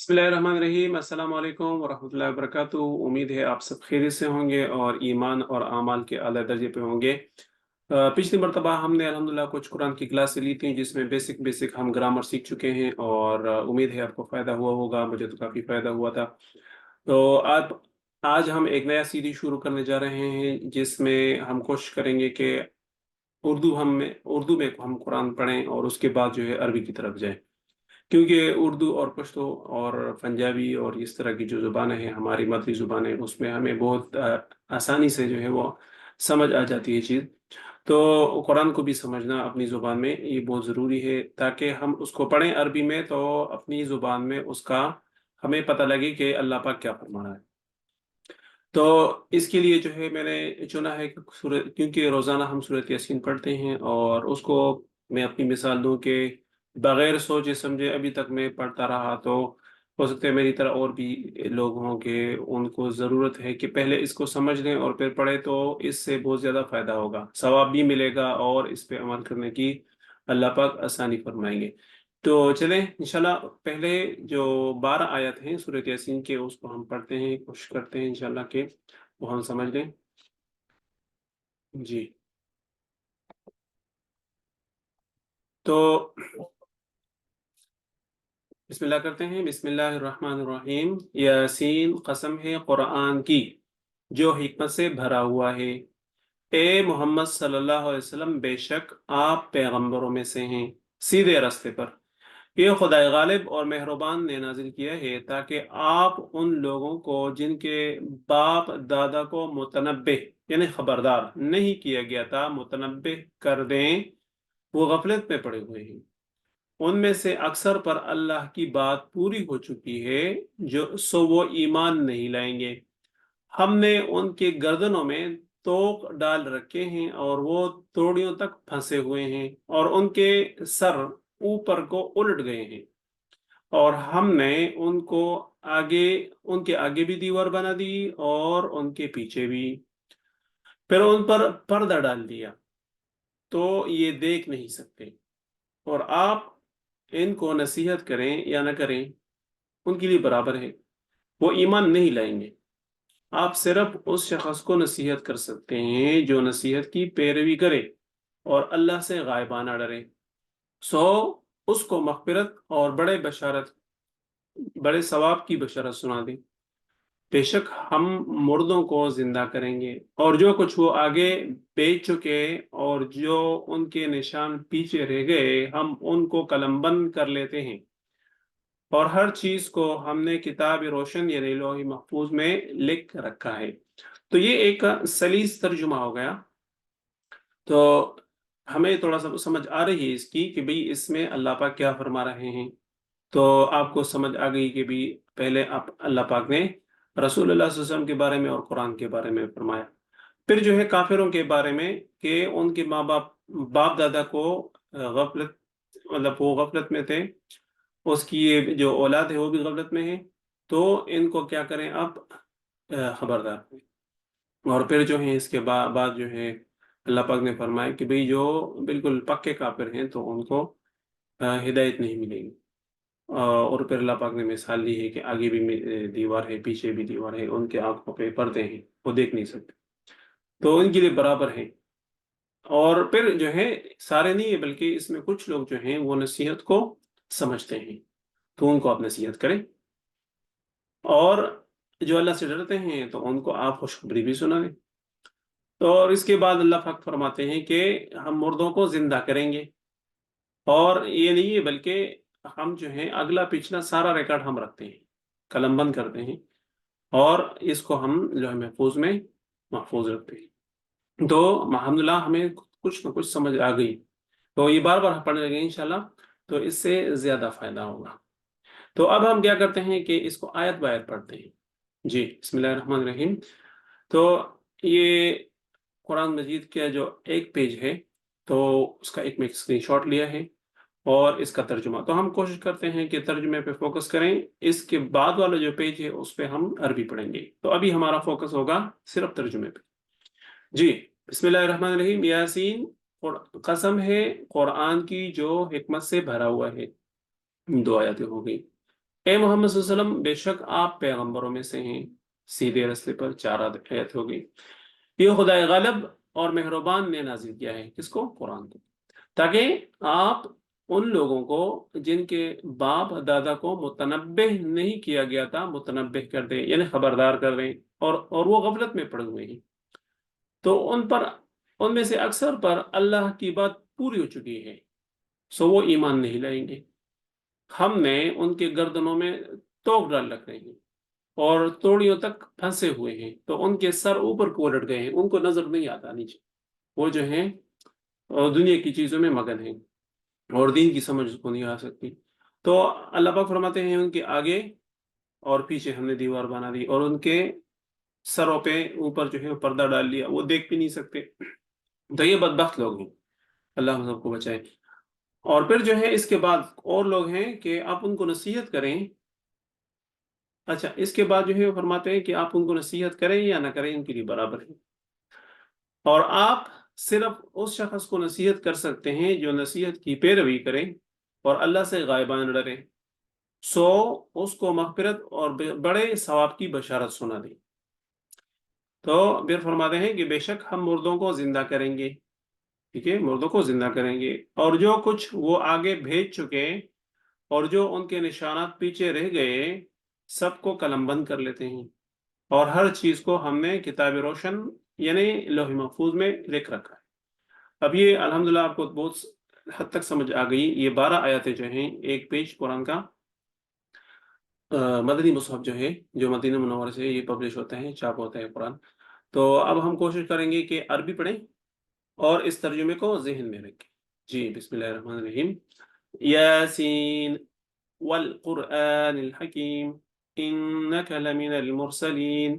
بسم الرحیم، السلام علیکم ورحمۃ اللہ وبرکاتہ۔ امید ہے آپ سب خیریت سے ہوں گے اور ایمان اور اعمال کے اعلیٰ درجے پہ ہوں گے۔ پچھلی مرتبہ ہم نے الحمدللہ کچھ قرآن کی کلاسیں لی تھیں جس میں بیسک بیسک ہم گرامر سیکھ چکے ہیں اور امید ہے آپ کو فائدہ ہوا ہوگا، مجھے تو کافی فائدہ ہوا تھا۔ تو آج آج ہم ایک نیا سیریز شروع کرنے جا رہے ہیں جس میں ہم کوشش کریں گے کہ اردو ہم میں، اردو میں ہم قرآن پڑھیں اور اس کے بعد جو ہے عربی کی طرف جائیں۔ کیونکہ اردو اور پشتو اور پنجابی اور اس طرح کی جو زبانیں ہیں، ہماری مادری زبانیں، اس میں ہمیں بہت آسانی سے جو ہے وہ سمجھ آ جاتی ہے چیز۔ تو قرآن کو بھی سمجھنا اپنی زبان میں یہ بہت ضروری ہے تاکہ ہم اس کو پڑھیں عربی میں تو اپنی زبان میں اس کا ہمیں پتہ لگے کہ اللہ پاک کیا فرما رہا ہے۔ تو اس کے لیے جو ہے میں نے چنا ہے کہ کیونکہ روزانہ ہم صورت یاسین پڑھتے ہیں اور اس کو میں اپنی مثال دوں کہ بغیر سوچے سمجھے ابھی تک میں پڑھتا رہا تو ہو سکتا ہے میری طرح اور بھی لوگ ہوں کہ ان کو ضرورت ہے کہ پہلے اس کو سمجھ لیں اور پھر پڑھے تو اس سے بہت زیادہ فائدہ ہوگا، ثواب بھی ملے گا اور اس پہ عمل کرنے کی اللہ پاک آسانی فرمائیں گے۔ تو چلیں، انشاءاللہ پہلے جو بارہ آیت ہیں صورت یاسین کے، اس کو ہم پڑھتے ہیں، کوشش کرتے ہیں انشاءاللہ کہ وہ ہم سمجھ لیں۔ جی۔ تو بسم اللہ کرتے ہیں۔ بسم اللہ الرحمن الرحیم۔ یاسین، قسم ہے قرآن کی، جو حکمت سے بھرا ہوا ہے۔ اے محمد صلی اللہ علیہ وسلم، بے شک آپ پیغمبروں میں سے ہیں، سیدھے رستے پر۔ یہ خدا غالب اور مہربان نے نازل کیا ہے تاکہ آپ ان لوگوں کو جن کے باپ دادا کو متنبع یعنی خبردار نہیں کیا گیا تھا متنبع کر دیں۔ وہ غفلت میں پڑے ہوئے ہیں۔ ان میں سے اکثر پر اللہ کی بات پوری ہو چکی ہے جو سو وہ ایمان نہیں لائیں گے۔ ہم نے ان کے گردنوں میں توق ڈال رکھے ہیں اور وہ توڑیوں تک پھنسے ہوئے ہیں اور ان کے سر اوپر کو الٹ گئے ہیں۔ اور ہم نے ان کو آگے، ان کے آگے بھی دیوار بنا دی اور ان کے پیچھے بھی۔ پھر ان پر پردہ ڈال دیا۔ تو یہ دیکھ نہیں سکتے۔ اور آپ ان کو نصیحت کریں یا نہ کریں، ان کے لیے برابر ہے۔ وہ ایمان نہیں لائیں گے۔ آپ صرف اس شخص کو نصیحت کر سکتے ہیں جو نصیحت کی پیروی کرے اور اللہ سے غائبانہ ڈرے۔ سو، اس کو مغفرت اور بڑے بشارت، بڑے ثواب کی بشارت سنا دیں۔ بے شک ہم مردوں کو زندہ کریں گے۔ اور جو کچھ وہ آگے بیچ چکے اور جو ان کے نشان پیچھے رہ گئے، ہم ان کو قلم بند کر لیتے ہیں۔ اور ہر چیز کو ہم نے کتاب روشن یعنی لوہی محفوظ میں لکھ رکھا ہے۔ تو یہ ایک سلیس ترجمہ ہو گیا۔ تو ہمیں تھوڑا سا سمجھ آ رہی ہے اس کی کہ بھئی اس میں اللہ پاک کیا فرما رہے ہیں۔ تو آپ کو سمجھ آ گئی کہ بھی پہلے آپ اللہ پاک نے رسول اللہ صلی اللہ علیہ وسلم کے بارے میں اور قرآن کے بارے میں فرمایا۔ پھر جو ہے کافروں کے بارے میں کہ ان کے ماں باپ باپ دادا کو غفلت مطلب وہ غفلت میں تھے، اس کی یہ جو اولاد ہے وہ بھی غفلت میں ہے، تو ان کو کیا کریں آپ خبردار۔ اور پھر جو ہے اس کے بعد جو ہے اللہ پاک نے فرمایا کہ بھئی جو بالکل پکے کافر ہیں تو ان کو ہدایت نہیں ملے گی۔ اور پھر اللہ پاک نے مثال لی ہے کہ آگے بھی دیوار ہے، پیچھے بھی دیوار ہے، ان کے آنکھوں پہ پردے ہیں، وہ دیکھ نہیں سکتے۔ تو ان کے لیے برابر ہیں۔ اور پھر جو ہے، سارے نہیں ہے، بلکہ اس میں کچھ لوگ جو ہیں، وہ نصیحت کو سمجھتے ہیں۔ تو ان کو آپ نصیحت کریں۔ اور جو اللہ سے ڈرتے ہیں، تو ان کو آپ خوشخبری بھی سنا دیں تو اور اس کے بعد اللہ پاک فرماتے ہیں کہ ہم مردوں کو زندہ کریں گے۔ اور یہ نہیں ہے، بلکہ ہم جو ہیں، اگلا پچھلا سارا ریکارڈ ہم رکھتے ہیں، قلم بند کرتے ہیں اور اس کو ہم جو ہے محفوظ میں محفوظ رکھتے ہیں۔ تو الحمد للہ ہمیں کچھ نہ کچھ سمجھ آ گئی۔ تو یہ بار بار پڑھنے لگے انشاءاللہ۔ تو اس سے زیادہ فائدہ ہوگا۔ تو اب ہم کیا کرتے ہیں کہ اس کو آیت بایت پڑھتے ہیں۔ جی بسم اللہ الرحمن الرحیم۔ تو یہ قرآن مجید کا جو ایک پیج ہے، تو اس کا ایک میں اسکرین شاٹ لیا ہے۔ اور اس کا ترجمہ۔ تو ہم کوشش کرتے ہیں کہ ترجمے پہ فوکس کریں۔ اس کے بعد والا جو پیج ہے اس پہ ہم عربی پڑھیں گے۔ تو ابھی ہمارا فوکس ہوگا صرف ترجمے پہ۔ جی بسم اللہ الرحمن الرحیم۔ یاسین قسم ہے قرآن کی جو حکمت سے بھرا ہوا ہے۔ دو آیاتیں ہو گئی اے محمد صلی اللہ علیہ وسلم، بے شک آپ پیغمبروں میں سے ہیں۔ سیدھے رستے پر چار آیت ہو گئی۔ یہ خدا غالب اور مہربان نے نازل کیا ہے۔ کس کو؟ قرآن کو۔ تاکہ آپ ان لوگوں کو جن کے باپ دادا کو متنبع نہیں کیا گیا تھا متنبع کر دیں یعنی خبردار کر دیں، اور اور وہ غفلت میں پڑے ہوئے ہیں۔ تو ان پر، ان میں سے اکثر پر اللہ کی بات پوری ہو چکی ہے۔ سو وہ ایمان نہیں لائیں گے۔ ہم نے ان کے گردنوں میں توک ڈال رکھ رہے ہیں اور توڑیوں تک پھنسے ہوئے ہیں۔ تو ان کے سر اوپر کو الٹ گئے ہیں۔ ان کو نظر نہیں آتا نیچے۔ وہ جو ہیں دنیا کی چیزوں میں مگن ہیں۔ اور دین کی سمجھ کو نہیں آ سکتی۔ تو اللہ پاک فرماتے ہیں ان کے آگے اور پیچھے ہم نے دیوار بنا دی اور ان کے سروں پہ اوپر جو ہے پردہ ڈال لیا، وہ دیکھ بھی نہیں سکتے۔ تو یہ بدبخت لوگ ہیں۔ اللہ ہم سب کو بچائے۔ اور پھر جو ہے اس کے بعد اور لوگ ہیں کہ آپ ان کو نصیحت کریں۔ اچھا اس کے بعد جو ہے وہ فرماتے ہیں کہ آپ ان کو نصیحت کریں یا نہ کریں، ان کے لیے برابر ہے اور آپ صرف اس شخص کو نصیحت کر سکتے ہیں جو نصیحت کی پیروی کریں اور اللہ سے غائبان ڈریں سو اس کو مغفرت اور بڑے ثواب کی بشارت سنا دیں تو پھر فرماتے ہیں کہ بے شک ہم مردوں کو زندہ کریں گے۔ ٹھیک ہے، مردوں کو زندہ کریں گے۔ اور جو کچھ وہ آگے بھیج چکے اور جو ان کے نشانات پیچھے رہ گئے، سب کو قلم بند کر لیتے ہیں۔ اور ہر چیز کو ہم نے کتاب روشن یعنی لوح محفوظ میں لکھ رکھا ہے۔ اب یہ الحمدللہ آپ کو بہت حد تک سمجھ آ گئی۔ یہ بارہ آیاتیں جو ہیں، ایک پیج قرآن کا مدنی مصحف جو ہے، جو مدینہ منور سے یہ پبلش ہوتے ہیں چاپ ہوتا ہے قرآن۔ تو اب ہم کوشش کریں گے کہ عربی پڑھیں اور اس ترجمے کو ذہن میں رکھیں۔ جی بسم اللہ الرحمن الرحیم۔ یاسین، والقرآن الحکیم إنك لمن المرسلين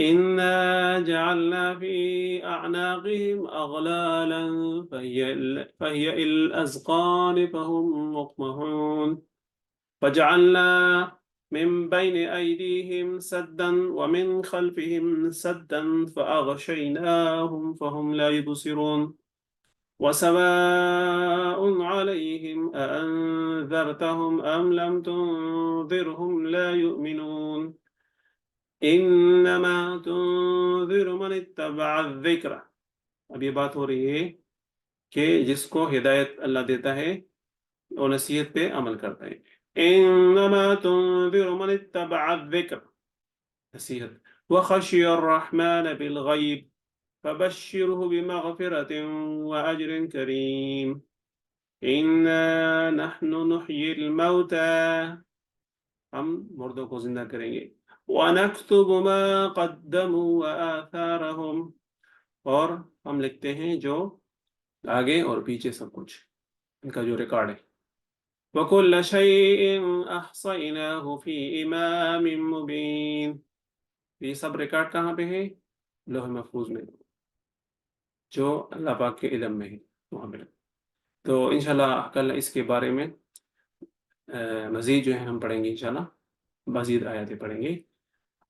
إنا جعلنا في أعناقهم أغلالا فهي, فهي الأزقان فهم مقمحون وجعلنا من بين أيديهم سدا ومن خلفهم سدا فأغشيناهم فهم لا يبصرون. وسواء عليهم أأنذرتهم أم لم تنذرهم لا يؤمنون. انما تنذر من اتبع الذکر اب یہ بات ہو رہی ہے کہ جس کو ہدایت اللہ دیتا ہے وہ نصیحت پہ عمل کرتا ہے۔ انما تنذر من اتبع الذکر نصیحت۔ وخشی الرحمن بالغیب۔ فبشره بمغفرة وأجر كريم إنا نحن نحيي الموتى ہم مردوں کو زندہ کریں گے۔ وَنَكْتُبُ مَا قَدَّمُوا وَآثَارَهُمْ. اور ہم لکھتے ہیں جو آگے اور پیچھے سب کچھ، ان کا جو ریکارڈ ہے۔ وَكُلَّ شَيْءٍ أَحْصَيْنَاهُ فِي إِمَامٍ مُبِينٍ۔ یہ سب ریکارڈ کہاں پہ ہے لوح محفوظ میں، جو اللہ پاک کے علم میں ہے، وہاں پہ۔ تو انشاءاللہ کل اس کے بارے میں مزید جو ہے ہم پڑھیں گے انشاءاللہ، مزید آیاتیں پڑھیں گے۔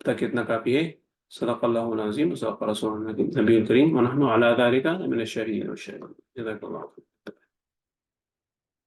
متأكد نكا به صدق الله العظيم وصدق رسوله النبي الكريم. ونحن على ذلك من الشاهدين والشاهدين جزاك الله خير